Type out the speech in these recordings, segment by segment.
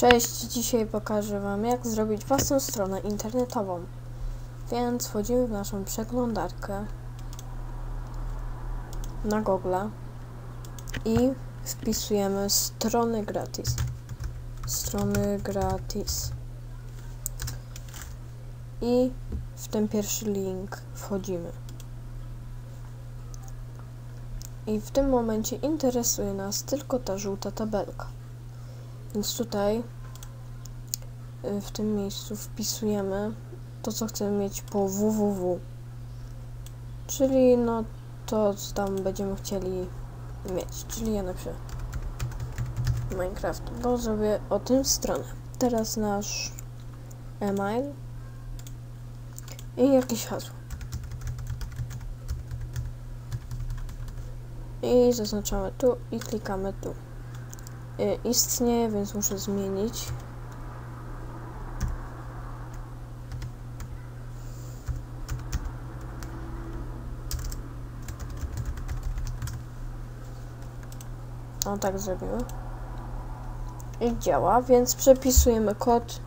Cześć, dzisiaj pokażę Wam jak zrobić własną stronę internetową. Więc wchodzimy w naszą przeglądarkę na Google i wpisujemy strony gratis. Strony gratis. I w ten pierwszy link wchodzimy. I w tym momencie interesuje nas tylko ta żółta tabelka. Więc tutaj y, w tym miejscu wpisujemy to, co chcemy mieć po www. Czyli no to, co tam będziemy chcieli mieć. Czyli ja napiszę Minecraft, bo zrobię o tym stronę. Teraz nasz e-mail i jakieś hasło. I zaznaczamy tu i klikamy tu. Y, istnieje, więc muszę zmienić. O, tak zrobimy. I działa, więc przepisujemy kod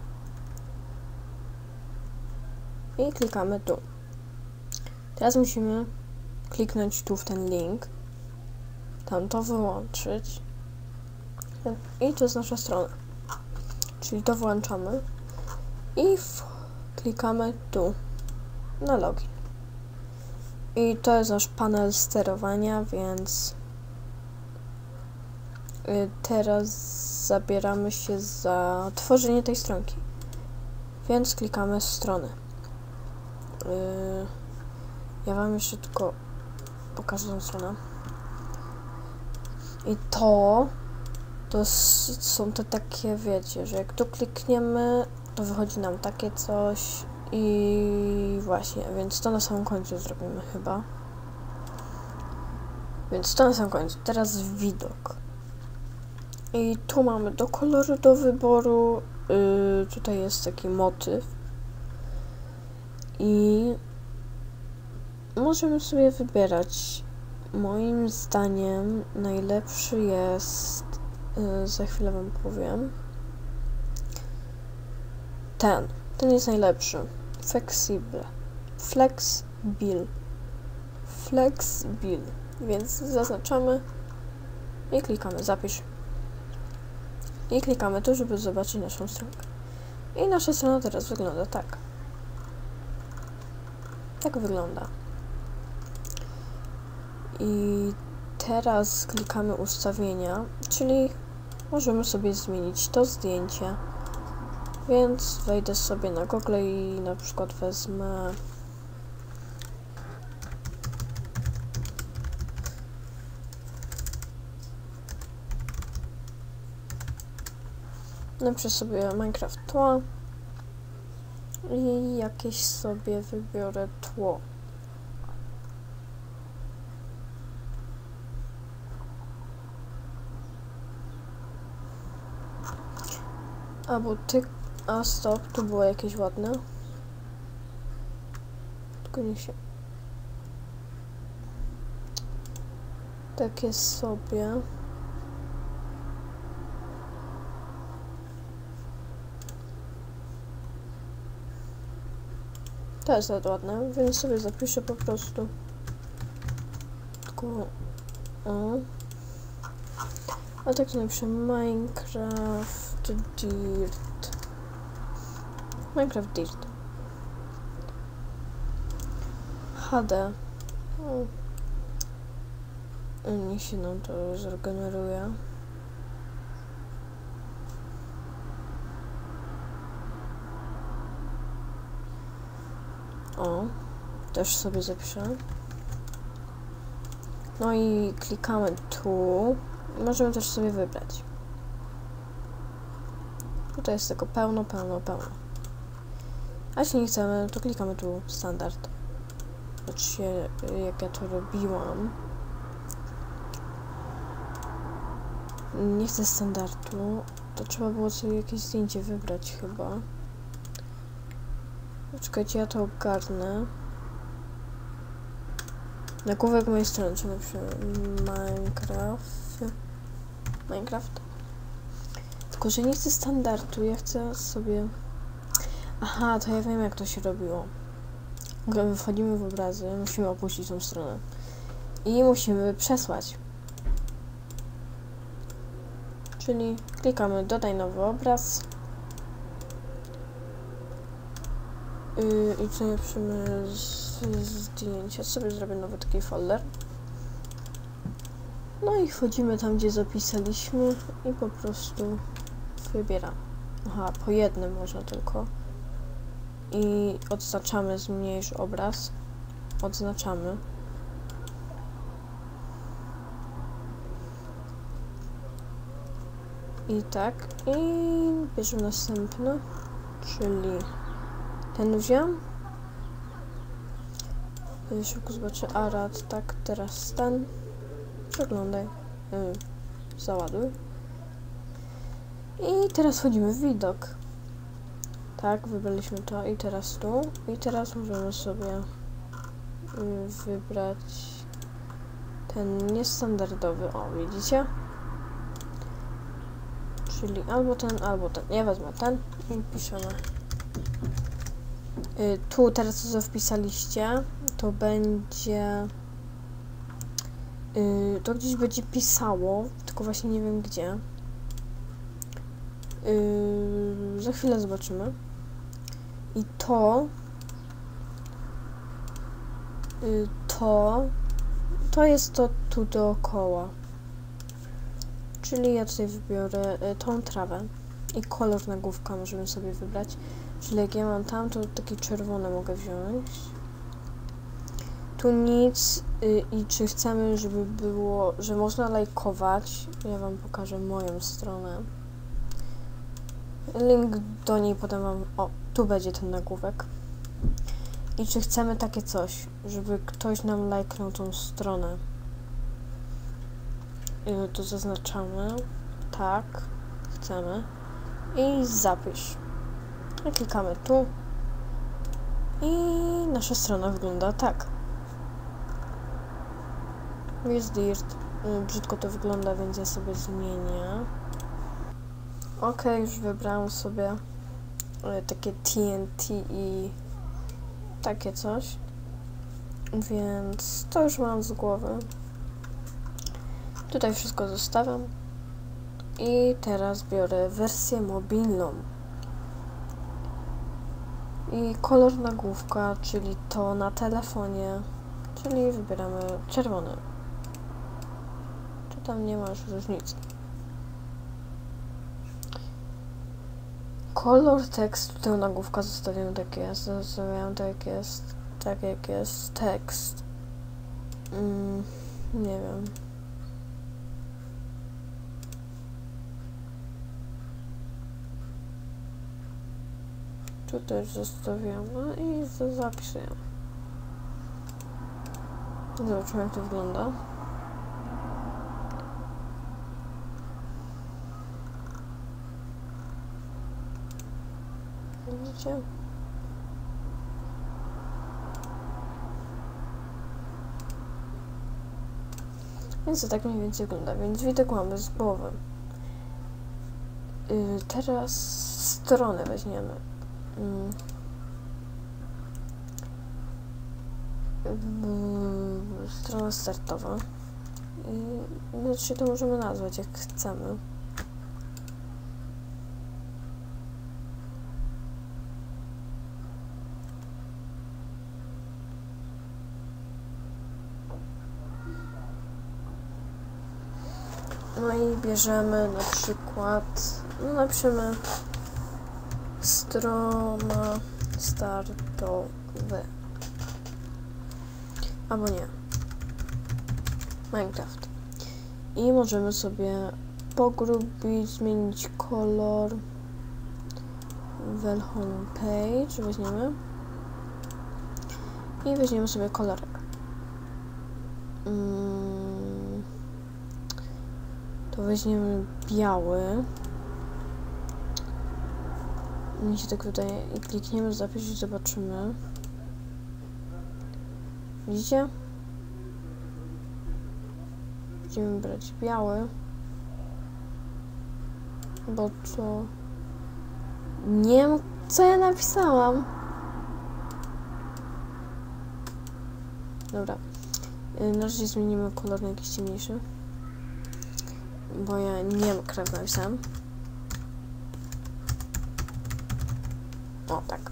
i klikamy tu. Teraz musimy kliknąć tu w ten link, tam to wyłączyć i to jest nasza strona. Czyli to włączamy i w, klikamy tu na login. I to jest nasz panel sterowania, więc y, teraz zabieramy się za tworzenie tej stronki. Więc klikamy stronę. Y, ja Wam jeszcze tylko pokażę tą stronę. I to to są te takie, wiecie, że jak tu klikniemy, to wychodzi nam takie coś i właśnie, więc to na samym końcu zrobimy chyba. Więc to na samym końcu. Teraz widok. I tu mamy do koloru do wyboru. Yy, tutaj jest taki motyw. I możemy sobie wybierać. Moim zdaniem najlepszy jest Y, za chwilę wam powiem. Ten. Ten jest najlepszy. Flexible. Flexbil. Flexbil. Więc zaznaczamy i klikamy zapisz. I klikamy tu, żeby zobaczyć naszą stronkę. I nasza strona teraz wygląda tak. Tak wygląda. I teraz klikamy ustawienia, czyli możemy sobie zmienić to zdjęcie. Więc wejdę sobie na Google i na przykład wezmę Napiszę sobie Minecraft tło i jakieś sobie wybiorę tło. A bo ty... A stop, tu było jakieś ładne. Tylko nie się... Takie sobie. To jest ładne, więc sobie zapiszę po prostu. Tylko... A tak napiszę Minecraft Dirt. Minecraft Dirt. HD. Niech się nam to zregeneruje. O, też sobie zapiszę. No i klikamy tu. Możemy też sobie wybrać. Tutaj jest tego pełno, pełno, pełno. A jeśli nie chcemy, to klikamy tu standard. Zobaczcie, jak ja to robiłam. Nie chcę standardu. To trzeba było sobie jakieś zdjęcie wybrać chyba. Czekajcie, ja to ogarnę. Na główek mojej strony, czy napiszę Minecraft. Minecraft Tylko, że nie chcę standardu, ja chcę sobie... Aha, to ja wiem jak to się robiło. Wchodzimy w obrazy, musimy opuścić tą stronę. I musimy przesłać. Czyli klikamy dodaj nowy obraz. Yy, I co napiszemy zdjęcia. Sobie zrobię nowy taki folder. No i wchodzimy tam, gdzie zapisaliśmy i po prostu wybieram. Aha, po jednym można tylko. I odznaczamy zmniejsz obraz. Odznaczamy. I tak. I bierzemy następny. Czyli ten wziąłem. Szybko zobaczę Arad. Tak, teraz ten. Przeglądaj. Yy, załaduj. I teraz wchodzimy w widok. Tak, wybraliśmy to i teraz tu. I teraz możemy sobie yy, wybrać ten niestandardowy. O, widzicie? Czyli albo ten, albo ten. Ja wezmę ten i piszemy. Yy, tu teraz co wpisaliście, to będzie... Yy, to gdzieś będzie pisało, tylko właśnie nie wiem gdzie. Yy, za chwilę zobaczymy. I to... Yy, to... To jest to tu dookoła. Czyli ja tutaj wybiorę y, tą trawę i kolor nagłówka możemy sobie wybrać. Czyli jak ja mam tam, to takie czerwone mogę wziąć. Tu nic y, i czy chcemy, żeby było, że można lajkować. Ja wam pokażę moją stronę. Link do niej potem wam... O, tu będzie ten nagłówek. I czy chcemy takie coś, żeby ktoś nam lajknął tą stronę. I tu zaznaczamy. Tak, chcemy. I zapisz. Klikamy tu. I nasza strona wygląda tak. Jest dirt. Brzydko to wygląda, więc ja sobie zmienię. Ok, już wybrałam sobie e, takie TNT i takie coś. Więc to już mam z głowy. Tutaj wszystko zostawiam. I teraz biorę wersję mobilną. I kolor nagłówka, czyli to na telefonie, czyli wybieramy czerwony. Czy tam nie ma już różnicy. Kolor tekstu tego nagłówka zostawiam tak jest, zostawiam tak jest, tak jak jest tekst. Mm, nie wiem. Tu też zostawiam, no i zapisuję. Zobaczymy jak to wygląda. Więc to tak mniej więcej wygląda, więc widok mamy z głowy. Yy, teraz stronę weźmiemy. Yy. Strona startowa. I znaczy to możemy nazwać jak chcemy. No i bierzemy na przykład, no napiszemy strona startowa. Albo nie. Minecraft. I możemy sobie pogrubić, zmienić kolor. Well homepage weźmiemy. I weźmiemy sobie kolorek. Mm. To weźmiemy biały. Mi się tak wydaje. I klikniemy zapis i zobaczymy. Widzicie? Będziemy brać biały. Bo to... Nie wiem, co ja napisałam. Dobra. Y, Na razie zmienimy kolor na jakiś ciemniejszy. Bo ja nie krew napisałam. O, tak.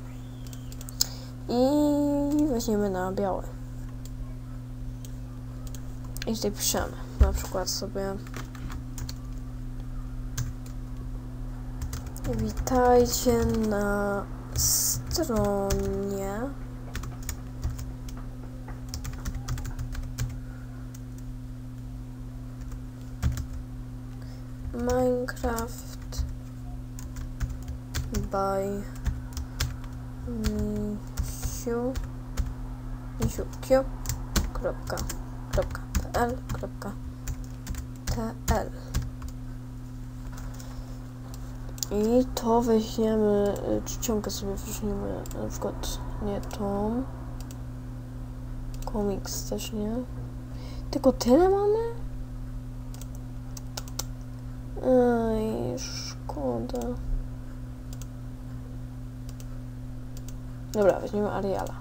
I weźmiemy na białe. I tutaj piszemy. Na przykład sobie Witajcie na stronie Minecraft by misiu misiu kropka kropka pl kropka tl i to weźmiemy y, czcionkę sobie weźmiemy na przykład nie tą. Komiks też nie. Tylko tyle mamy? Ej, szkoda. Dobra, weźmiemy Ariala.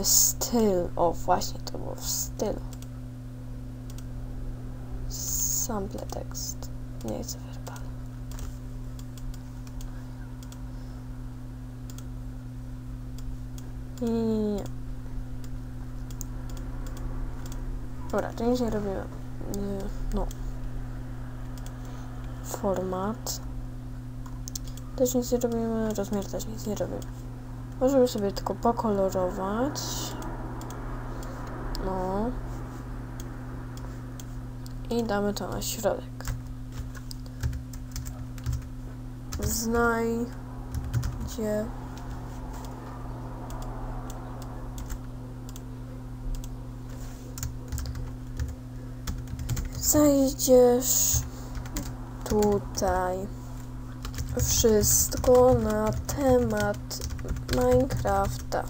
Y, Styl. O, właśnie, to było w stylu. Sample tekst. Nie chcę verbal. Nie, nie, nie. Dobra, to nie robimy. Nie, No. Format. Też nic nie robimy, rozmiar też nic nie robimy. Możemy sobie tylko pokolorować. No. I damy to na środek. Znajdzie Zajdziesz tutaj wszystko na temat Minecrafta.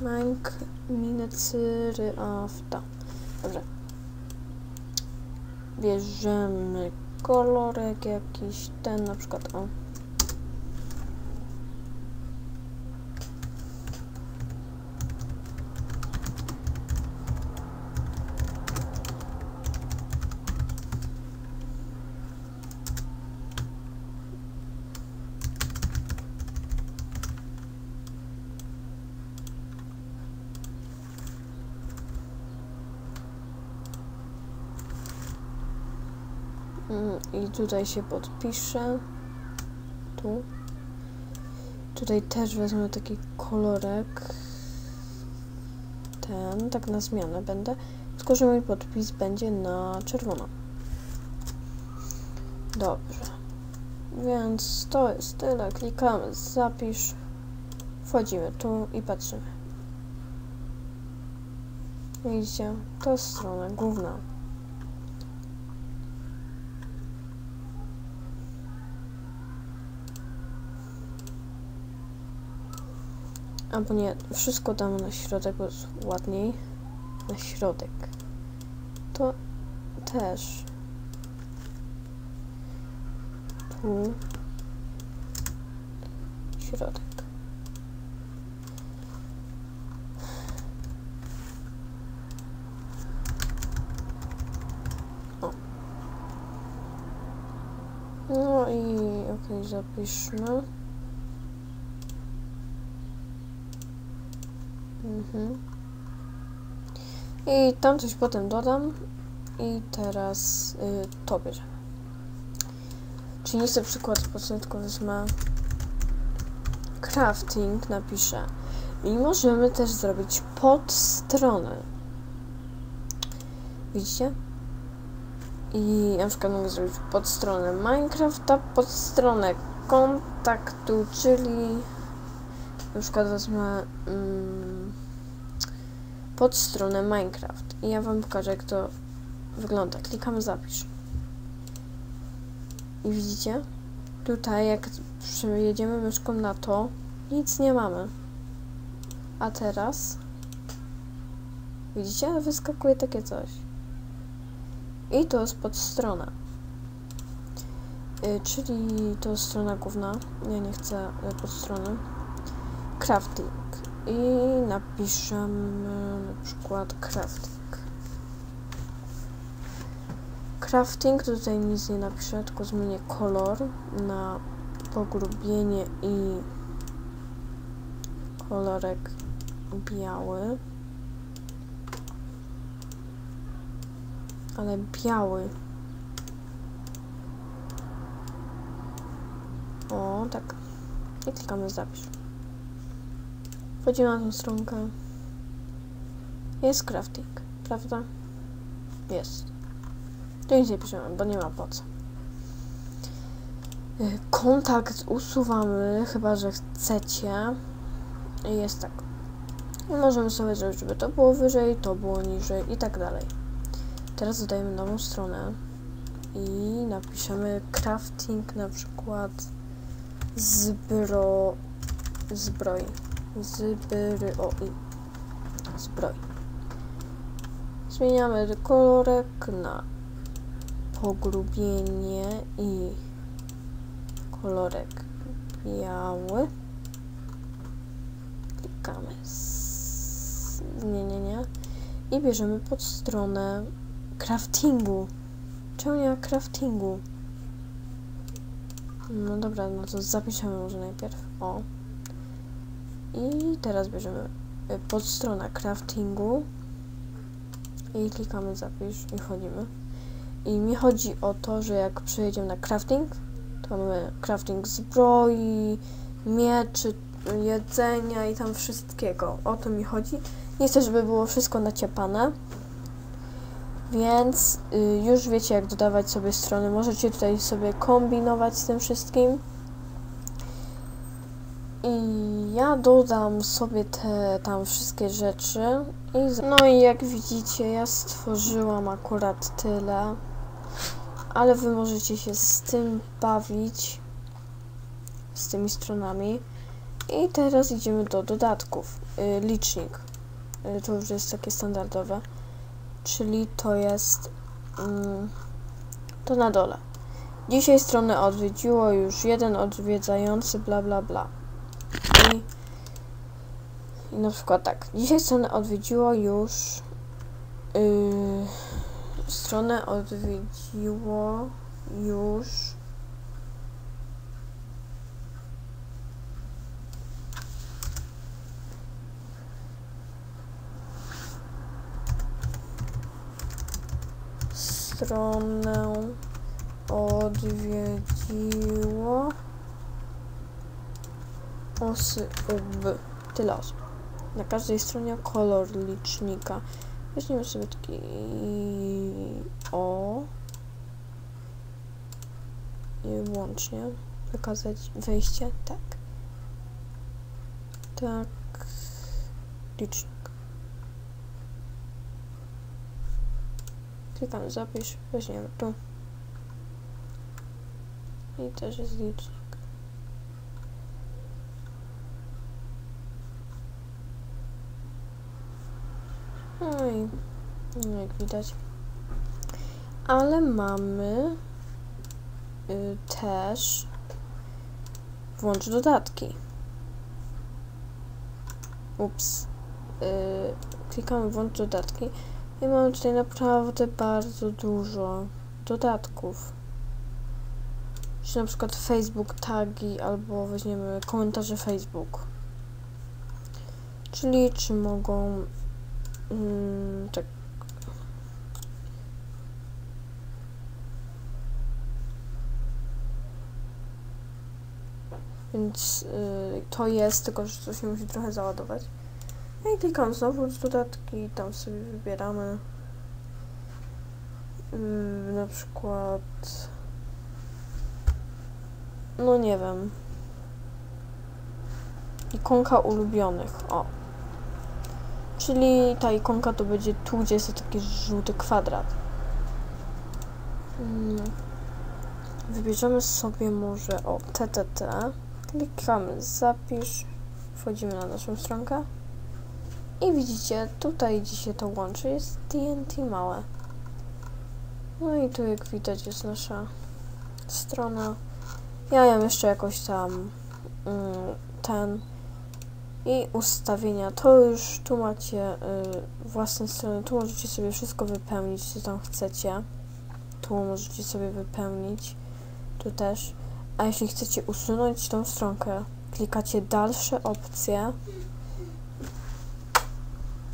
Minec Minecrafta. Dobrze. Bierzemy kolorek jakiś, ten na przykład, o. Mm, I tutaj się podpiszę. Tu. Tutaj też wezmę taki kolorek. Ten, tak na zmianę będę. Tylko, że mój podpis będzie na czerwono. Dobrze. Więc to jest tyle. Klikamy zapisz. Wchodzimy tu i patrzymy. Widzicie? To jest strona główna. Albo nie, wszystko damy na środek, bo jest ładniej. Na środek. To też. Tu. Środek. O. No i okej, okay, zapiszmy. Mhm. I tam coś potem dodam. I teraz y, to bierzemy. Czyli sobie przykład w początku wezmę crafting, napiszę. I możemy też zrobić podstronę. Widzicie? I na przykład mogę zrobić podstronę Minecrafta, podstronę kontaktu, czyli na przykład wezmę mm, pod stronę Minecraft i ja wam pokażę jak to wygląda. Klikamy zapisz. I widzicie? Tutaj jak przejedziemy myszką na to, nic nie mamy. A teraz widzicie? Wyskakuje takie coś. I to jest podstrona. Y, czyli to strona główna. Ja nie chcę y, podstrony. Crafting. I napiszemy na przykład crafting. Crafting, tutaj nic nie napiszę, tylko zmienię kolor na pogrubienie i kolorek biały. Ale biały. O, tak. I klikamy zapisz. Wchodzimy na tą stronkę. Jest crafting, prawda? Jest. To nic nie piszemy, bo nie ma po co. Y, Kontakt usuwamy, chyba że chcecie. Jest tak. Możemy sobie zrobić, żeby to było wyżej, to było niżej i tak dalej. Teraz dodajemy nową stronę i napiszemy crafting na przykład zbro... zbroi. Zbry... o i zbroi. Zmieniamy kolorek na pogrubienie i kolorek biały. Klikamy. S- Nie, nie, nie. I bierzemy pod stronę craftingu. Czemu nie ma craftingu? No dobra, no to zapiszemy może najpierw. O. I teraz bierzemy y, podstronę craftingu i klikamy zapisz i wchodzimy. I mi chodzi o to, że jak przejedziemy na crafting, to mamy crafting zbroi, mieczy, jedzenia i tam wszystkiego. O to mi chodzi. Nie chcę, żeby było wszystko naciepane. Więc y, już wiecie, jak dodawać sobie strony. Możecie tutaj sobie kombinować z tym wszystkim. I ja dodam sobie te tam wszystkie rzeczy. I no i jak widzicie, ja stworzyłam akurat tyle. Ale wy możecie się z tym bawić. Z tymi stronami. I teraz idziemy do dodatków. Y, licznik. Y, to już jest takie standardowe. Czyli to jest mm, to na dole. Dzisiaj stronę odwiedziło już jeden odwiedzający, bla bla bla. Na przykład tak. Dzisiaj stronę odwiedziło już yy, stronę odwiedziło już stronę odwiedziło osób. Tyle osób. Na każdej stronie kolor licznika. Weźmiemy sobie taki o i łącznie wykazać wejście. Tak. Tak. Licznik. Klikamy zapisz, weźmiemy tu. I też jest licznik. No i no jak widać. Ale mamy y, też włącz dodatki. Ups. Y, klikamy włącz dodatki. I mamy tutaj naprawdę bardzo dużo dodatków. Czy na przykład Facebook tagi albo weźmiemy komentarze Facebook. Czyli czy mogą mm, tak Więc y, to jest, tylko że to się musi trochę załadować. No i klikam znowu z dodatki, tam sobie wybieramy. Yy, na przykład no nie wiem. Ikonka ulubionych, o. Czyli ta ikonka to będzie tu, gdzie jest taki żółty kwadrat. Mm. wybierzemy sobie może o TTT klikamy zapisz wchodzimy na naszą stronkę i widzicie, tutaj gdzie się to łączy jest TNT małe. No i tu jak widać jest nasza strona. Ja ją jeszcze jakoś tam mm, ten i ustawienia. To już tu macie y, własne strony. Tu możecie sobie wszystko wypełnić, co tam chcecie. Tu możecie sobie wypełnić. Tu też. A jeśli chcecie usunąć tą stronkę, klikacie dalsze opcje.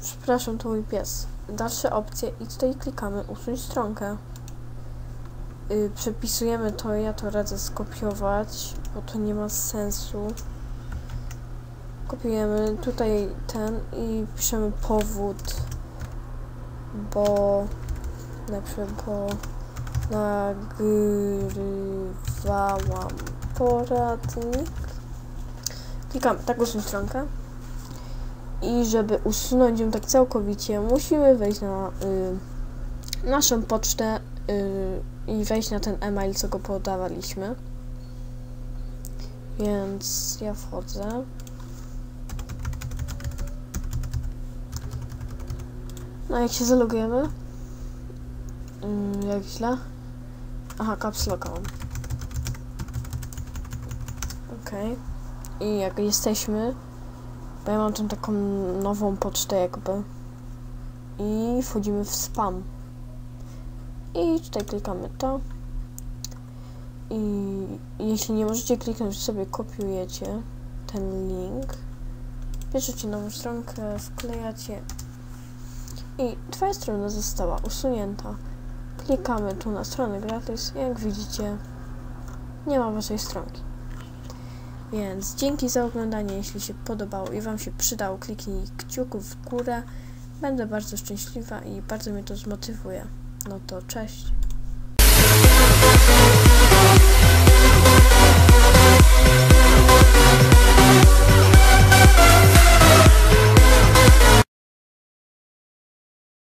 Przepraszam, to mój pies. Dalsze opcje i tutaj klikamy usunąć stronkę. Y, przepisujemy to, ja to radzę skopiować, bo to nie ma sensu. Kopiujemy tutaj ten i piszemy powód, bo lepsze, bo nagrywałam poradnik. Klikamy tak usunąć stronkę. I żeby usunąć ją tak całkowicie, musimy wejść na y, naszą pocztę y, i wejść na ten e-mail, co go podawaliśmy. Więc ja wchodzę. No jak się zalogujemy? Yy, jak źle? Aha, caps locka mam. Okej. I jak jesteśmy, bo ja mam tą taką nową pocztę jakby. I wchodzimy w spam. I tutaj klikamy to. I jeśli nie możecie kliknąć, sobie kopiujecie ten link. Bierzecie nową stronkę, wklejacie i twoja strona została usunięta. Klikamy tu na stronę gratis jak widzicie nie ma waszej stronki. Więc dzięki za oglądanie. Jeśli się podobało i Wam się przydało, kliknij kciuków w górę. Będę bardzo szczęśliwa i bardzo mnie to zmotywuje. No to cześć.